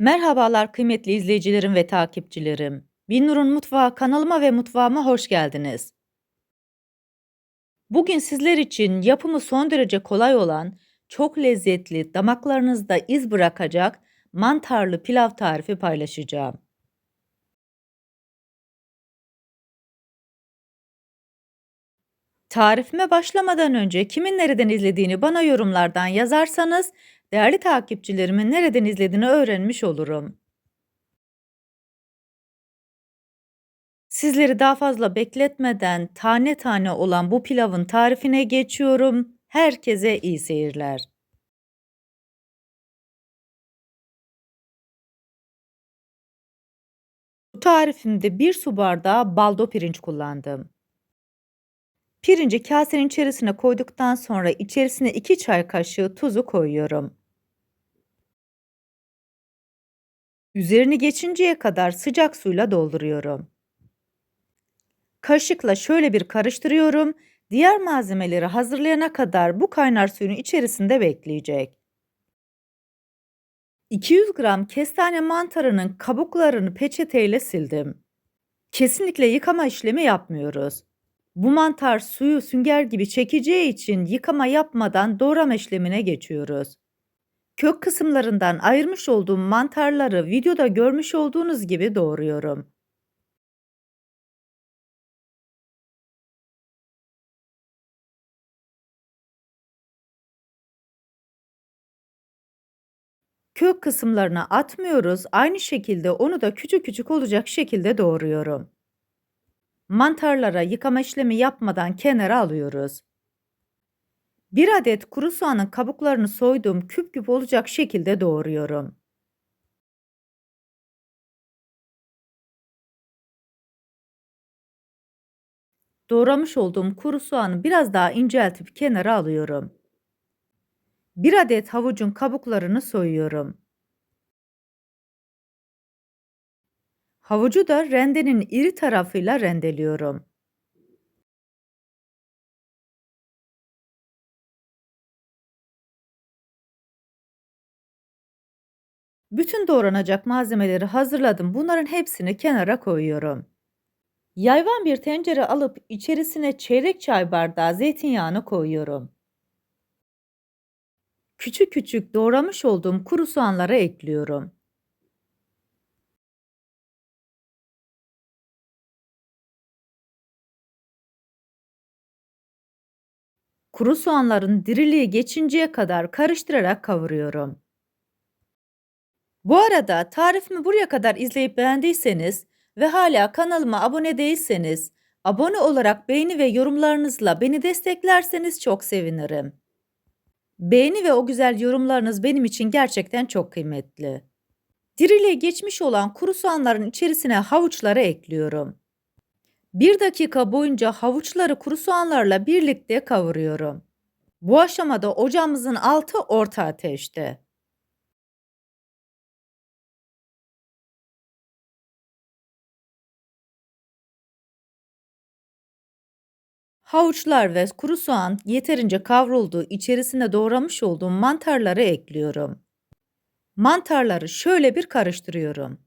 Merhabalar kıymetli izleyicilerim ve takipçilerim. Binnur'un Mutfağı kanalıma ve mutfağıma hoş geldiniz. Bugün sizler için yapımı son derece kolay olan, çok lezzetli, damaklarınızda iz bırakacak mantarlı pilav tarifi paylaşacağım. Tarifime başlamadan önce kimin nereden izlediğini bana yorumlardan yazarsanız değerli takipçilerimin nereden izlediğini öğrenmiş olurum. Sizleri daha fazla bekletmeden tane tane olan bu pilavın tarifine geçiyorum. Herkese iyi seyirler. Bu tarifimde bir su bardağı baldo pirinç kullandım. Pirinci kasenin içerisine koyduktan sonra içerisine 2 çay kaşığı tuzu koyuyorum. Üzerini geçinceye kadar sıcak suyla dolduruyorum. Kaşıkla şöyle bir karıştırıyorum. Diğer malzemeleri hazırlayana kadar bu kaynar suyun içerisinde bekleyecek. 200 gram kestane mantarının kabuklarını peçeteyle sildim. Kesinlikle yıkama işlemi yapmıyoruz. Bu mantar suyu sünger gibi çekeceği için yıkama yapmadan doğrama işlemine geçiyoruz. Kök kısımlarından ayırmış olduğum mantarları videoda görmüş olduğunuz gibi doğruyorum. Kök kısımlarına atmıyoruz. Aynı şekilde onu da küçük küçük olacak şekilde doğruyorum. Mantarlara yıkama işlemi yapmadan kenara alıyoruz. 1 adet kuru soğanın kabuklarını soyduğum küp küp olacak şekilde doğruyorum. Doğramış olduğum kuru soğanı biraz daha inceltip kenara alıyorum. 1 adet havucun kabuklarını soyuyorum. Havucu da rendenin iri tarafıyla rendeliyorum. Bütün doğranacak malzemeleri hazırladım. Bunların hepsini kenara koyuyorum. Yayvan bir tencere alıp içerisine çeyrek çay bardağı zeytinyağını koyuyorum. Küçük küçük doğramış olduğum kuru soğanları ekliyorum. Kuru soğanların diriliği geçinceye kadar karıştırarak kavuruyorum. Bu arada tarifimi buraya kadar izleyip beğendiyseniz ve hala kanalıma abone değilseniz abone olarak beğeni ve yorumlarınızla beni desteklerseniz çok sevinirim. Beğeni ve o güzel yorumlarınız benim için gerçekten çok kıymetli. Diriliğe geçmiş olan kuru soğanların içerisine havuçları ekliyorum. Bir dakika boyunca havuçları kuru soğanlarla birlikte kavuruyorum. Bu aşamada ocağımızın altı orta ateşte. Havuçlar ve kuru soğan yeterince kavruldu. İçerisine doğramış olduğum mantarları ekliyorum. Mantarları şöyle bir karıştırıyorum.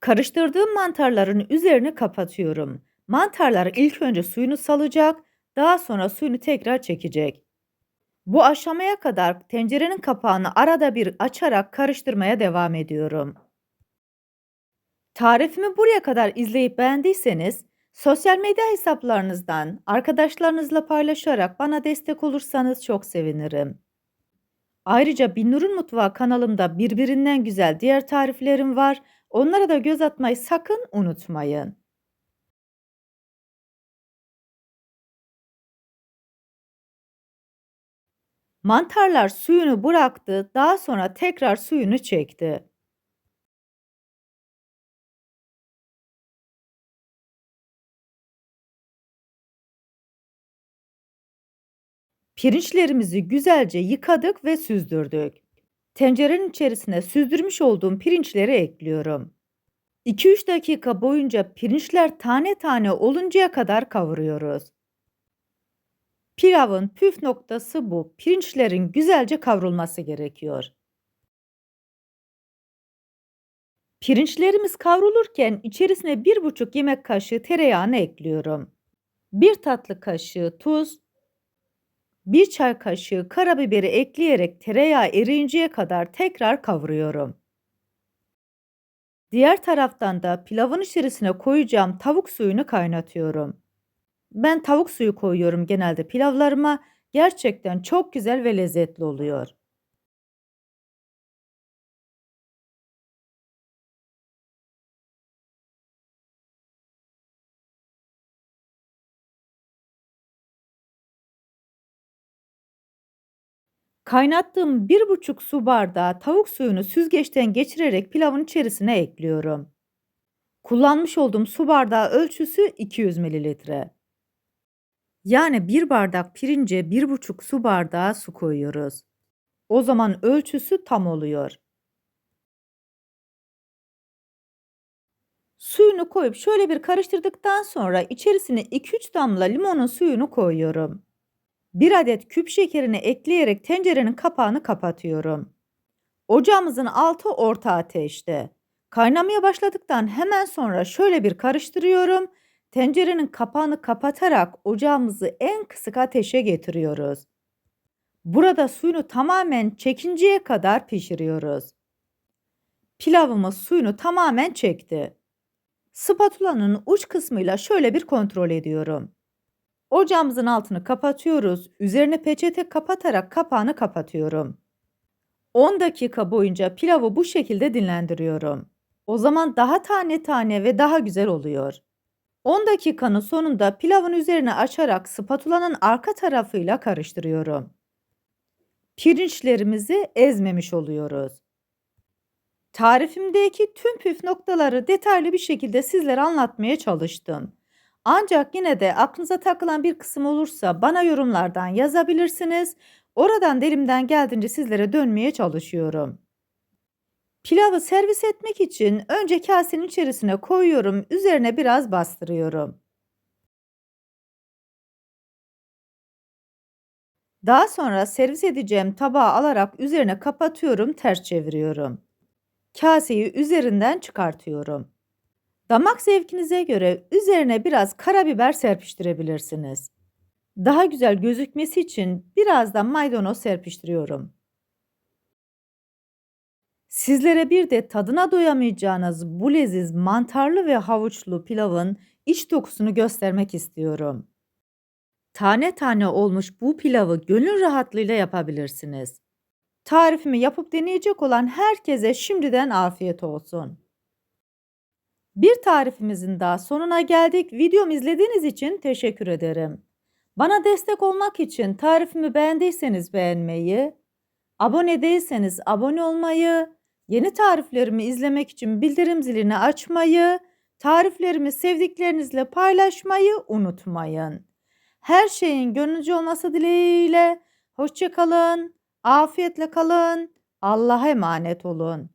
Karıştırdığım mantarların üzerini kapatıyorum. Mantarlar ilk önce suyunu salacak, daha sonra suyunu tekrar çekecek. Bu aşamaya kadar tencerenin kapağını arada bir açarak karıştırmaya devam ediyorum. Tarifimi buraya kadar izleyip beğendiyseniz sosyal medya hesaplarınızdan arkadaşlarınızla paylaşarak bana destek olursanız çok sevinirim. Ayrıca Binnur'un Mutfağı kanalımda birbirinden güzel diğer tariflerim var. Onlara da göz atmayı sakın unutmayın. Mantarlar suyunu bıraktı, daha sonra tekrar suyunu çekti. Pirinçlerimizi güzelce yıkadık ve süzdürdük. Tencerenin içerisine süzdürmüş olduğum pirinçleri ekliyorum. 2-3 dakika boyunca pirinçler tane tane oluncaya kadar kavuruyoruz. Pilavın püf noktası bu. Pirinçlerin güzelce kavrulması gerekiyor. Pirinçlerimiz kavrulurken içerisine 1,5 yemek kaşığı tereyağını ekliyorum. 1 tatlı kaşığı tuz, 1 çay kaşığı karabiberi ekleyerek tereyağı eriyinceye kadar tekrar kavuruyorum. Diğer taraftan da pilavın içerisine koyacağım tavuk suyunu kaynatıyorum. Ben tavuk suyu koyuyorum genelde pilavlarıma. Gerçekten çok güzel ve lezzetli oluyor. Kaynattığım 1,5 su bardağı tavuk suyunu süzgeçten geçirerek pilavın içerisine ekliyorum. Kullanmış olduğum su bardağı ölçüsü 200 mililitre. Yani 1 bardak pirince 1,5 su bardağı su koyuyoruz. O zaman ölçüsü tam oluyor. Suyunu koyup şöyle bir karıştırdıktan sonra içerisine 2-3 damla limonun suyunu koyuyorum. 1 adet küp şekerini ekleyerek tencerenin kapağını kapatıyorum. Ocağımızın altı orta ateşte. Kaynamaya başladıktan hemen sonra şöyle bir karıştırıyorum. Tencerenin kapağını kapatarak ocağımızı en kısık ateşe getiriyoruz. Burada suyunu tamamen çekinceye kadar pişiriyoruz. Pilavımız suyunu tamamen çekti. Spatulanın uç kısmıyla şöyle bir kontrol ediyorum. Ocağımızın altını kapatıyoruz. Üzerine peçete kapatarak kapağını kapatıyorum. 10 dakika boyunca pilavı bu şekilde dinlendiriyorum. O zaman daha tane tane ve daha güzel oluyor. 10 dakikanın sonunda pilavın üzerine açarak spatulanın arka tarafıyla karıştırıyorum. Pirinçlerimizi ezmemiş oluyoruz. Tarifimdeki tüm püf noktaları detaylı bir şekilde sizlere anlatmaya çalıştım. Ancak yine de aklınıza takılan bir kısım olursa bana yorumlardan yazabilirsiniz. Oradan elimden geldiğince sizlere dönmeye çalışıyorum. Pilavı servis etmek için önce kasenin içerisine koyuyorum, üzerine biraz bastırıyorum. Daha sonra servis edeceğim tabağı alarak üzerine kapatıyorum, ters çeviriyorum. Kaseyi üzerinden çıkartıyorum. Damak zevkinize göre üzerine biraz karabiber serpiştirebilirsiniz. Daha güzel gözükmesi için biraz da maydanoz serpiştiriyorum. Sizlere bir de tadına doyamayacağınız bu leziz mantarlı ve havuçlu pilavın iç dokusunu göstermek istiyorum. Tane tane olmuş bu pilavı gönül rahatlığıyla yapabilirsiniz. Tarifimi yapıp deneyecek olan herkese şimdiden afiyet olsun. Bir tarifimizin daha sonuna geldik. Videomu izlediğiniz için teşekkür ederim. Bana destek olmak için tarifimi beğendiyseniz beğenmeyi, abone değilseniz abone olmayı, yeni tariflerimi izlemek için bildirim zilini açmayı, tariflerimi sevdiklerinizle paylaşmayı unutmayın. Her şeyin gönlünüzce olması dileğiyle hoşçakalın, afiyetle kalın, Allah'a emanet olun.